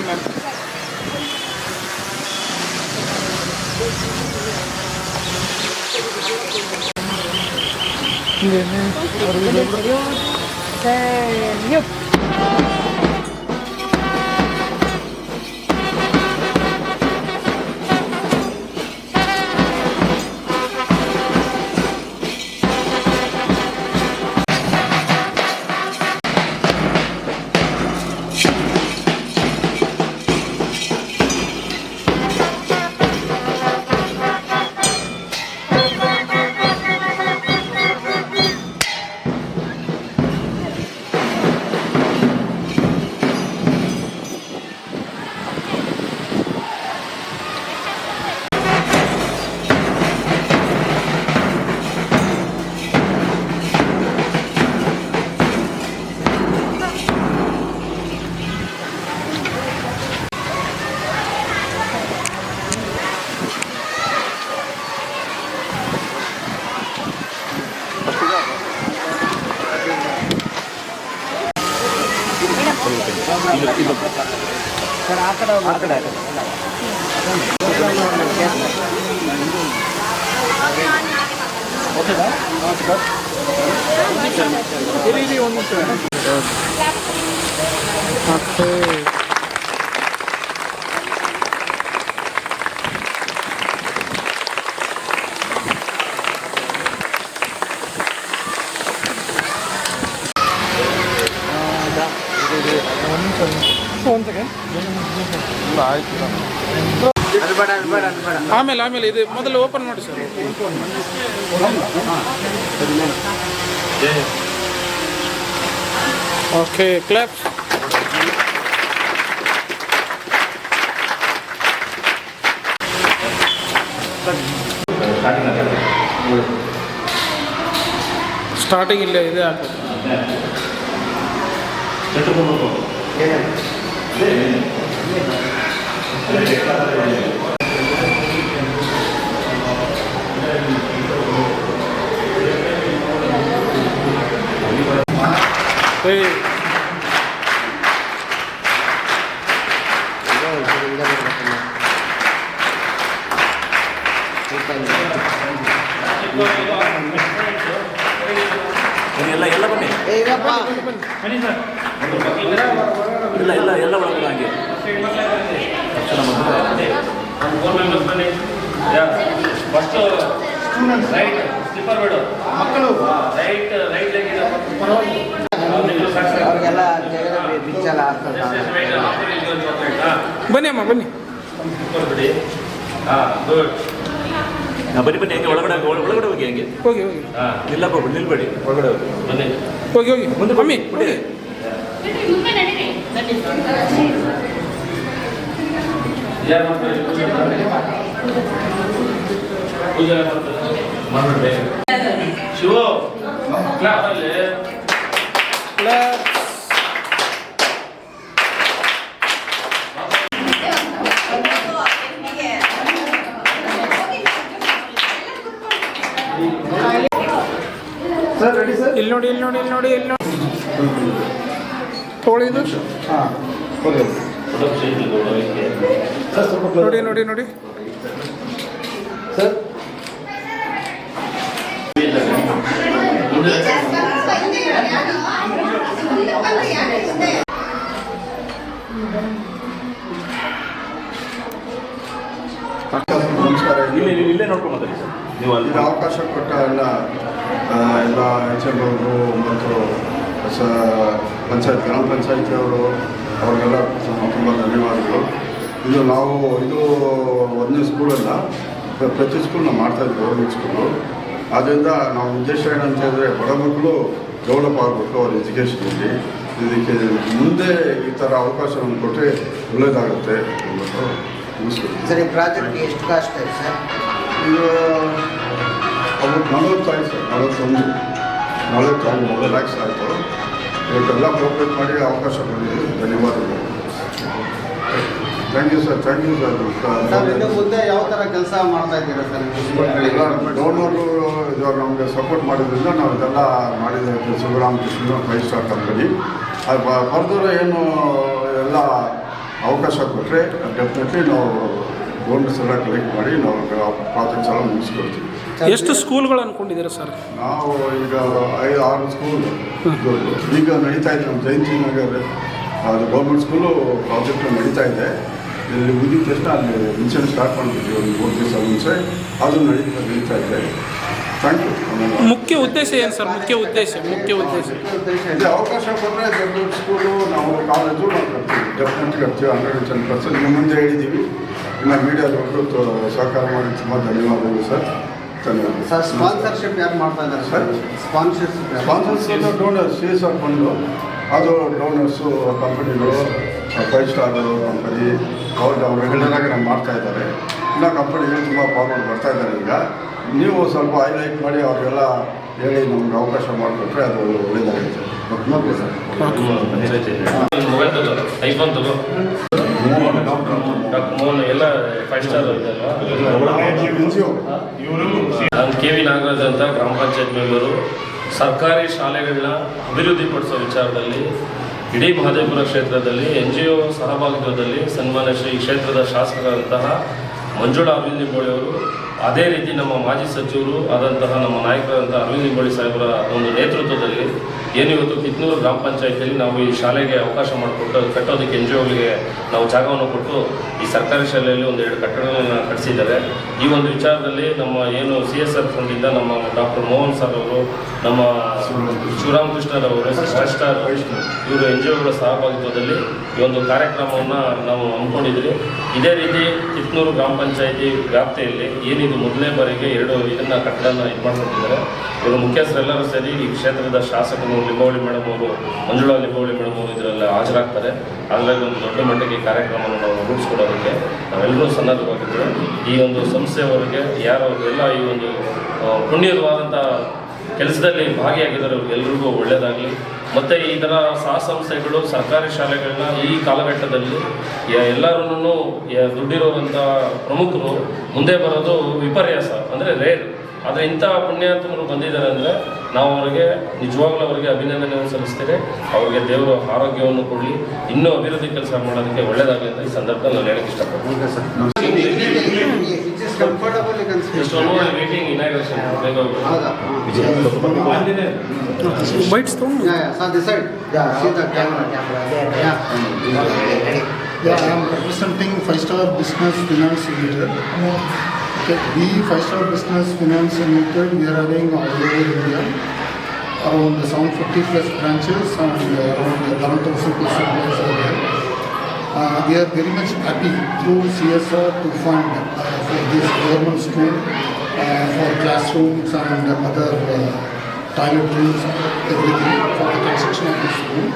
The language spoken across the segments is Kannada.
Bien, bien. Bien, bien. Bien, bien. ಮತ್ತೆ ಒಂದು ಆಮೇಲೆ ಆಮೇಲೆ ಇದು ಮೊದಲು ಓಪನ್ ಮಾಡಿ ಸರ್ ಓಕೆ ಕ್ಲಾಪ್ ಸ್ಟಾರ್ಟಿಂಗ್ ಇಲ್ಲ ಇದೆ ಹಾಕೋದು 所以。ಫಸ್ಟ್ ರೈಟ್ ಸ್ಲಿಪ್ಪರ್ ಬೇಡ. ಮಕ್ಕಳು. ರೈಟ್ ರೈಟ್ ಲೆಗ್ ಇದೆ. ಅವ್ರಿಗೆಲ್ಲ ಬನ್ನಿ ಅಮ್ಮ ಬನ್ನಿ. ಬಿಡಿ. ಹಾಂ ಗುಡ್ ಬನ್ನಿ ಬನ್ನಿ ಹೆಂಗೆ? ಒಳಗಡೆ ಒಳ- ಒಳಗಡೆ ಹೋಗಿ ಹಂಗೆ? ಹೋಗಿ ಹೋಗಿ. ಹಾಂ. ನಿಲ್ಲಪ್ಪ ನಿಲ್ಬೇಡಿ. ಒಳಗಡೆ ಹೋಗಿ. ಬನ್ನಿ. ಹೋಗಿ ಹೋಗಿ. ಮುಂದೆ ಮಮ್ಮಿ ಬಿಡಿ. ಶಿವು ಕ್ಲಾಸ್ ಅಲ್ಲಿ ಕ್ಲಾಪ್ ಸರ್ ರೆಡಿ ಸರ್ ಇಲ್ಲಿ ನೋಡಿ ಇಲ್ಲಿ ನೋಡಿ ಇಲ್ಲಿ ನೋಡಿ ಇಲ್ಲಿ ನೋಡಿ ತಗೊಳ್ಳಿ ಇದು ಹಾಂ ನೋಡಿ ನೋಡಿ ನೋಡಿ. ಸರ್? ನಮಸ್ಕಾರ. ಇಲ್ಲೇ ಇಲ್ಲೇ- ಇಲ್ಲೇ ನೋಡ್ಕೊಂಡು ಸರ್. ನೀವು ಅಲ್ಲಿ ಅವಕಾಶ ಕೊಟ್ಟ ಎಲ್ಲ ಎಲ್ಲ ಎಚ್ ಎಂ ಅವರು ಮತ್ತು ಪಂಚಾಯತ್ ಗ್ರಾಮ ಪಂಚಾಯತಿ ಅವರು ಅವ್ರಿಗೆಲ್ಲ ತುಂಬ ಧನ್ಯವಾದಗಳು. ಇದು ನಾವು ಇದು ಒಂದನೇ ಸ್ಕೂಲಲ್ಲ ಪ್ರ- ಪ್ರತಿ ಸ್ಕೂಲ್ ನಾವು ಮಾಡ್ತಾಯಿದ್ವಿ ಗೌರ್ಮೆಂಟ್ ಸ್ಕೂಲು ಆದ್ದರಿಂದ ನಾವು ಉದ್ದೇಶ ಏನಂತ ಹೇಳಿದ್ರೆ ಬಡ ಮಕ್ಕಳು ಡೆವಲಪ್ ಆಗಬೇಕು ಅವ್ರ ಎಜುಕೇಷನಲ್ಲಿ ಇದಕ್ಕೆ ಮುಂದೆ ಈ ಥರ ಅವಕಾಶವನ್ನು ಕೊಟ್ಟರೆ ಒಳ್ಳೆಯದಾಗುತ್ತೆ. ಅಂದ್ಬಿಟ್ಟು ಸರಿ ಪ್ರಾಜೆಕ್ಟ್ ಎಷ್ಟು ಕಾಸ್ಟ್ ಆಯ್ತು ಸರ್? ಇನ್ನು ಅವ್ರಿಗೆ ನಲವತ್ತು ನಲವತ್ತಾಯ್ತು ಸರ್ ನಲವತ್ತೊಂದು. ನಲವತ್ತೊಂದು ಲ್ಯಾಕ್ಸ್ ಆಯಿತು. ಇವತ್ತೆಲ್ಲ ಕೋಪರೇಟ್ ಮಾಡಿ ಅವಕಾಶ ಕೊಡಿ. ಧನ್ಯವಾದಗಳು. Thank you sir thank you sir ಮುಂದೆ ಯಾವ ಥರ ಕೆಲಸ ಮಾಡ್ತಾ ಇದ್ದೀರಾ ಸರ್ ಡೋನರು ನಮಗೆ ಸಪೋರ್ಟ್ ಮಾಡಿದ್ರಿಂದ ನಾವು ಇದೆಲ್ಲ ಮಾಡಿದ್ದೇವೆ. ಶಿವರಾಮಕೃಷ್ಣ ಫೈವ್ ಸ್ಟಾರ್ ಕಂಪನಿ ಅದು ಫರ್ದರ್ ಏನು ಎಲ್ಲ ಅವಕಾಶ ಕೊಟ್ಟರೆ ಡೆಫಿನೆಟ್ಲಿ ನಾವು ಡೋನರ್ಸ್ ಎಲ್ಲ ಕಲೆಕ್ಟ್ ಮಾಡಿ ನಾವು ಪ್ರಾಜೆಕ್ಟ್ಸ್ ಎಲ್ಲ ಮುಗಿಸ್ಕೊಡ್ತೀವಿ. ಎಷ್ಟು ಸ್ಕೂಲ್ಗಳು ಅನ್ಕೊಂಡಿದ್ದೀರಾ ಸರ್? ನಾವು ಈಗ ಐದು ಆರು ಸ್ಕೂಲ್. ಈಗ ನಡೀತಾ ಇದೆ ನಮ್ಮ ಜಯಂತಿ ನಗರ್ ಅದು ಗೌರ್ಮೆಂಟ್ ಸ್ಕೂಲು ಪ್ರಾಜೆಕ್ಟ್ ನಡೀತಾ ಇದೆ. ಇಲ್ಲಿ ಮುಗಿದ ತಕ್ಷಣ ಅಲ್ಲಿ ಮುಂಚೆ ಸ್ಟಾರ್ಟ್ ಮಾಡಿದ್ವಿ ಒಂದು ಮೂರು ದಿವಸ ಮುಂಚೆ. ಅದು ನಡೀತಾ ನಡೀತಾ ಇದೆ. ಥ್ಯಾಂಕ್ ಯು ಮುಖ್ಯ ಉದ್ದೇಶ ಏನು ಸರ್? ಮುಖ್ಯ ಉದ್ದೇಶ ಮುಖ್ಯ ಉದ್ದೇಶ. ಇದೆ. ಅವಕಾಶ ಕೊಟ್ಟರೆ ದೊಡ್ಡ ಸ್ಕೂಲು ನಾವು ಕಾಲೇಜು ನಾವು ಕಟ್ತೀವಿ. ಡೆಫಿನೆಟ್ ಕಟ್ತೀವಿ ಹಂಡ್ರೆಡ್ ಟೆನ್ ಪರ್ಸೆಂಟ್ ನಿಮ್ಮ ಮುಂದೆ ಹೇಳಿದ್ದೀವಿ. ಇನ್ನು ಮೀಡಿಯಾದವರು ಸಹಕಾರ ಮಾಡಿ. ತುಂಬ ಧನ್ಯವಾದಗಳು ಸರ್. ಸರ್ ಸ್ಪಾನ್ಸರ್ಶಿಪ್ ಯಾರು ಮಾಡ್ತಾ ಇದ್ದಾರೆ ಸರ್? ಸ್ಪಾನ್ಸರ್ಶಿಪ್ ಸ್ಪಾನ್ಸರ್ಸ್ ಡೋನರ್ಸ್ ಸಿ ಹಾಕ್ಕೊಂಡು ಅದು ಡೋನರ್ಸು ಕಂಪನಿಗಳು ಫೈವ್ ಸ್ಟಾರ್ ಕಂಪನಿ ಅವ್ರು ಅವ್ರು ರೆಗ್ಯುಲರಾಗಿ ನಾವು ಮಾಡ್ತಾ ಇದ್ದಾರೆ. ಇನ್ನು ಕಂಪನಿಗಳು ತುಂಬ ಫಾರ್ವರ್ಡ್ ಬರ್ತಾ ಇದ್ದಾರೆ ಈಗ. ನೀವು ಸ್ವಲ್ಪ ಹೈಲೈಟ್ ಮಾಡಿ ಅವರೆಲ್ಲ ಹೇಳಿ ನಮ್ಗೆ ಅವಕಾಶ ಮಾಡಿಕೊಟ್ರೆ ಅದು ಒಳ್ಳೆಯದಾಗುತ್ತೆ ಓಕೆ ಸರ್ ಮೊಬೈಲ್ ತಗೋ ಐಫೋನ್ ತಗೋ. ಡಾಕ್ಟರ್ ಎಲ್ಲ ಫೈವ್ ಸ್ಟಾರ್ ನಾನು ಕೆ ವಿ ನಾಗರಾಜ್ ಅಂತ ಗ್ರಾಮ ಪಂಚಾಯತ್ ಮೆಂಬರು. ಸರ್ಕಾರಿ ಶಾಲೆಗಳನ್ನ ಅಭಿವೃದ್ಧಿಪಡಿಸೋ ವಿಚಾರದಲ್ಲಿ, ಇಡೀ ಮಹದೇವಪುರ ಕ್ಷೇತ್ರದಲ್ಲಿ ಎನ್ ಜಿ ಒ ಸಹಭಾಗಿತ್ವದಲ್ಲಿ, ಸನ್ಮಾನ್ಯ ಶ್ರೀ ಕ್ಷೇತ್ರದ ಶಾಸಕರಂತಹ ಮಂಜುಳಾ ಅರವಿಂದ್ ನಿಂಬೋಳಿ ಅವರು, ಅದೇ ರೀತಿ ನಮ್ಮ ಮಾಜಿ ಸಚಿವರು ಆದಂತಹ ನಮ್ಮ ನಾಯಕರಂತಹ ಅರವಿಂದ್ ನಿಂಬೋಳಿ ಸಾಹೇಬರ ಒಂದು ನೇತೃತ್ವದಲ್ಲಿ ಏನು ಇವತ್ತು ಕಿತ್ನೂರು ಗ್ರಾಮ ಪಂಚಾಯತಿಯಲ್ಲಿ ನಾವು ಈ ಶಾಲೆಗೆ ಅವಕಾಶ ಮಾಡಿಕೊಟ್ಟು ಕಟ್ಟೋದಕ್ಕೆ ಎನ್ ಜಿ ಒಗಳಿಗೆ ನಾವು ಜಾಗವನ್ನು ಕೊಟ್ಟು ಈ ಸರ್ಕಾರಿ ಶಾಲೆಯಲ್ಲಿ ಒಂದು ಎರಡು ಕಟ್ಟಡಗಳನ್ನು ಕಟ್ಟಿಸಿದ್ದಾರೆ ಈ ಒಂದು ವಿಚಾರದಲ್ಲಿ ನಮ್ಮ ಏನು ಸಿ ಎಸ್ ಆರ್ ಫಂಡಿಂದ ನಮ್ಮ ಡಾಕ್ಟರ್ ಮೋಹನ್ ಸರ್ ಅವರು, ನಮ್ಮ ಶಿವರಾಮಕೃಷ್ಣರವರು ಫೈವ್ ಸ್ಟಾರ್ ಇವರು ಎನ್ ಜಿ ಒಗಳ ಸಹಭಾಗಿತ್ವದಲ್ಲಿ ಈ ಒಂದು ಕಾರ್ಯಕ್ರಮವನ್ನು ನಾವು ಹಮ್ಮಿಕೊಂಡಿದ್ವಿ ಇದೇ ರೀತಿ ಕಿತ್ನೂರು ಗ್ರಾಮ ಪಂಚಾಯಿತಿ ವ್ಯಾಪ್ತಿಯಲ್ಲಿ ಏನಿದು ಮೊದಲನೇ ಬಾರಿಗೆ ಎರಡು ಇದನ್ನು ಕಟ್ಟಡನ ಇದು ಮಾಡ್ಕೊಟ್ಟಿದ್ದಾರೆ. ಇವರು ಮುಖ್ಯಸ್ಥರೆಲ್ಲರೂ ಸೇರಿ ಈ ಕ್ಷೇತ್ರದ ಶಾಸಕರು ಲಿಂಬಾವಳಿ ಮೇಡಮ್ ಅವರು, ಮಂಜುಳಾ ಲಿಂಬಾವಳಿ ಮೇಡಮ್ ಅವರು ಇದರಲ್ಲಿ ಹಾಜರಾಗ್ತಾರೆ. ಅದರಲ್ಲಿ ಒಂದು ದೊಡ್ಡ ಮಟ್ಟಿಗೆ ಕಾರ್ಯಕ್ರಮವನ್ನು ನಾವು ರೂಪಿಸ್ಕೊಡೋದಕ್ಕೆ ನಾವೆಲ್ಲರೂ ಸನ್ನದ್ಧವಾಗಿದ್ದೇವೆ. ಈ ಒಂದು ಸಂಸ್ಥೆಯವರಿಗೆ, ಯಾರು ಎಲ್ಲ ಈ ಒಂದು ಪುಣ್ಯವಾದಂಥ ಕೆಲಸದಲ್ಲಿ ಭಾಗಿಯಾಗಿದ್ದಾರೆ ಎಲ್ರಿಗೂ ಒಳ್ಳೆಯದಾಗಲಿ ಮತ್ತು ಇದರ ಥರ ಸಹ ಸಂಸ್ಥೆಗಳು ಸರ್ಕಾರಿ ಶಾಲೆಗಳನ್ನ ಈ ಕಾಲಘಟ್ಟದಲ್ಲಿ ಎಲ್ಲರೂ ದುಡ್ಡಿರುವಂಥ ಪ್ರಮುಖರು ಮುಂದೆ ಬರೋದು ವಿಪರ್ಯಾಸ ಅಂದರೆ ರೇರ್ ಆದರೆ ಇಂಥ ಪುಣ್ಯಾತ್ಮರು ಬಂದಿದ್ದಾರೆ ಅಂದರೆ ನಾವು ಅವರಿಗೆ ನಿಜವಾಗ್ಲೂ ಅವರಿಗೆ ಅಭಿನಂದನೆಯನ್ನು ಸಲ್ಲಿಸ್ತೇವೆ. ಅವರಿಗೆ ದೇವರು ಆರೋಗ್ಯವನ್ನು ಕೊಡಲಿ. ಇನ್ನೂ ಅಭಿವೃದ್ಧಿ ಕೆಲಸ ಮಾಡೋದಕ್ಕೆ ಒಳ್ಳೆಯದಾಗಲಿ ಅಂತ ಈ ಸಂದರ್ಭದಲ್ಲಿ ನಾನು ಹೇಳಕ್ಕೆ ಇಷ್ಟಪಡ್ತೀನಿ. Bites down. Yeah, yeah. So this side. Yeah, see the camera. Yeah. yeah. yeah representing five star business finance limited. Okay. We five star business finance limited. We are having all over India around 750 plus branches and around 11,000 plus employees are there. Uh, we are very much happy through CSR to fund uh, for this government school, uh, for classrooms and other uh, toiletries, everything for the construction of the school.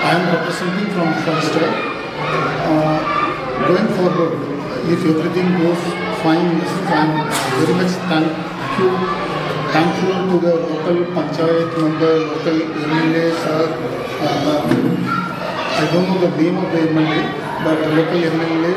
I am representing from Star. Uh, Going forward, if everything goes fine, I very much thank you, thankful to the local panchayat member, local MLA, sir. Uh, I don't know the name of the MLA, but the local MLA,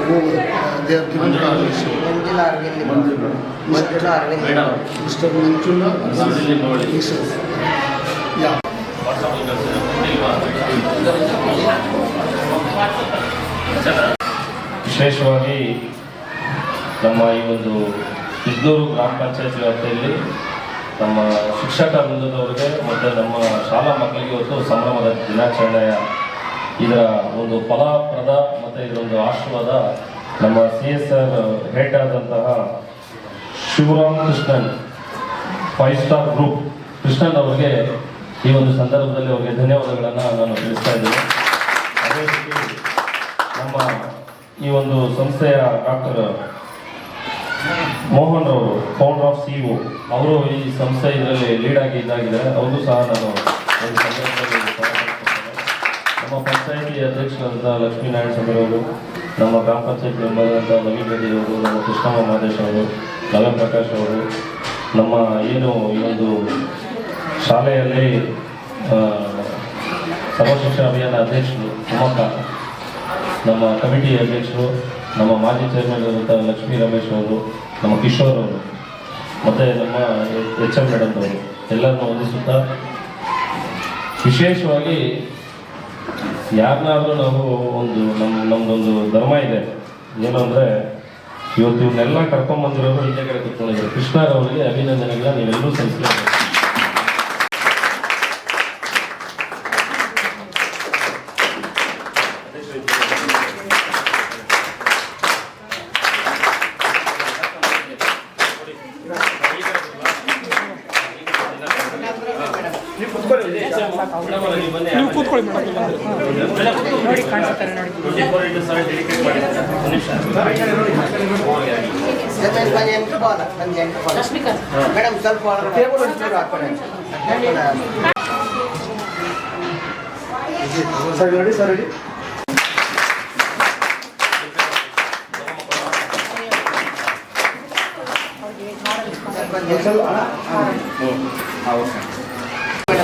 who, uh, they have given permission. Manjula Arvind Manjula Arvind Mr. Manchula. Suddenly ನೋಡಿ. Yeah. ವಾಟ್ಸಪ್ಪಲ್ಲಿ ಕಳ್ಸಿದ್ರೆ ಇಲ್ವಾ? ವಿಶೇಷವಾಗಿ ನಮ್ಮ ಈ ಒಂದು ಇದ್ನೂರು ಗ್ರಾಮ ಪಂಚಾಯತ್ ವ್ಯಾಪ್ತಿಯಲ್ಲಿ ನಮ್ಮ ಶಿಕ್ಷಕ ವೃಂದದವರಿಗೆ ಮತ್ತು ನಮ್ಮ ಶಾಲಾ ಮಕ್ಕಳಿಗೆ ಇವತ್ತು ಸಂಭ್ರಮದ ದಿನಾಚರಣೆಯ ಇದರ ಒಂದು ಫಲಪ್ರದ ಮತ್ತು ಇದರೊಂದು ಆಶೀರ್ವಾದ ನಮ್ಮ ಸಿ ಎಸ್ ಆರ್ ಹೆಡ್ ಆದಂತಹ Shivaram Krishnan five star group Krishnan ಅವರಿಗೆ ಈ ಒಂದು ಸಂದರ್ಭದಲ್ಲಿ ಅವರಿಗೆ ಧನ್ಯವಾದಗಳನ್ನು ನಾನು ತಿಳಿಸ್ತಾ ಇದ್ದೇನೆ. ಅದೇ ರೀತಿ ನಮ್ಮ ಈ ಒಂದು ಸಂಸ್ಥೆಯ ಡಾಕ್ಟರ್ ಮೋಹನ್ ಅವರು ಫೌಂಡರ್ ಆಫ್ ಸಿ ಅವರು ಈ ಸಂಸ್ಥೆ ಇದರಲ್ಲಿ ಲೀಡ್ ಆಗಿ ಇದಾಗಿದ್ದಾರೆ. ಅವರು ಸಹ ನಾನು ಪಂಚಾಯಿತಿ ಅಧ್ಯಕ್ಷರಾದಂಥ ಲಕ್ಷ್ಮೀನಾರಾಯಣ ಸ್ವಾಮಿ ಅವರು, ನಮ್ಮ ಗ್ರಾಮ ಪಂಚಾಯತ್ ಮೆಂಬರ್ ಅಂತ ನವೀನ್ ರೆಡ್ಡಿ ಅವರು, ನಮ್ಮ ಕೃಷ್ಣಮ್ಮ ಮಹಾದೇಶ್ ಅವರು, ನವೀನ್ ಪ್ರಕಾಶ್ ಅವರು, ನಮ್ಮ ಏನು ಈ ಒಂದು ಶಾಲೆಯಲ್ಲಿ ಸರ್ವಶಿಕ್ಷಣ ಅಭಿಯಾನ ಅಧ್ಯಕ್ಷರು ಉಮಕ್ಕ ನಮ್ಮ ಕಮಿಟಿ ಅಧ್ಯಕ್ಷರು, ನಮ್ಮ ಮಾಜಿ ಚೇರ್ಮನ್ ಆದಂಥ ಲಕ್ಷ್ಮೀ ರಮೇಶ್ ಅವರು, ನಮ್ಮ ಕಿಶೋರ್ ಅವರು, ಮತ್ತು ನಮ್ಮ ಎಚ್ ಎಂ ಮೇಡಮ್ ಅವರು, ಎಲ್ಲರನ್ನೂ ವಂದಿಸುತ್ತಾ ವಿಶೇಷವಾಗಿ ಯಾರನ್ನಾದ್ರೂ ನಾವು ಒಂದು ನಮ್ಮ ನಮ್ಮದೊಂದು ಧರ್ಮ ಇದೆ. ಏನು ಅಂದರೆ, ಇವತ್ತು ಇವನ್ನೆಲ್ಲ ಕರ್ಕೊಂಬಂದಿರೋರು ಹಿಂದೆ ಕಡೆ ಕೂತ್ಕೊಂಡಿದ್ದಾರೆ ಕೃಷ್ಣರವರಿಗೆ ಅಭಿನಂದನೆಗಳನ್ನ ನೀವೆಲ್ಲರೂ ಸಲ್ಲಿಸಲೇಬೇಕು ನೀವು ಕೂತ್ಕೊಳ್ಳಿ ಮೇಡಮ್ ನೋಡಿ ಕಾಣಿಸ್ತಾರೆ ಬಾಲ ಮೇಡಮ್ ಸ್ವಲ್ಪ ಸರ್ ರೆಡಿ ಸರ್ ರೆಡಿ ಕೊಡಿ ಸ್ವಲ್ಪ ಎಂಟು ಬಾಲ ಎಂಟ ಆಯ್ತಾ ನೋಡಿ ನೋಡಿ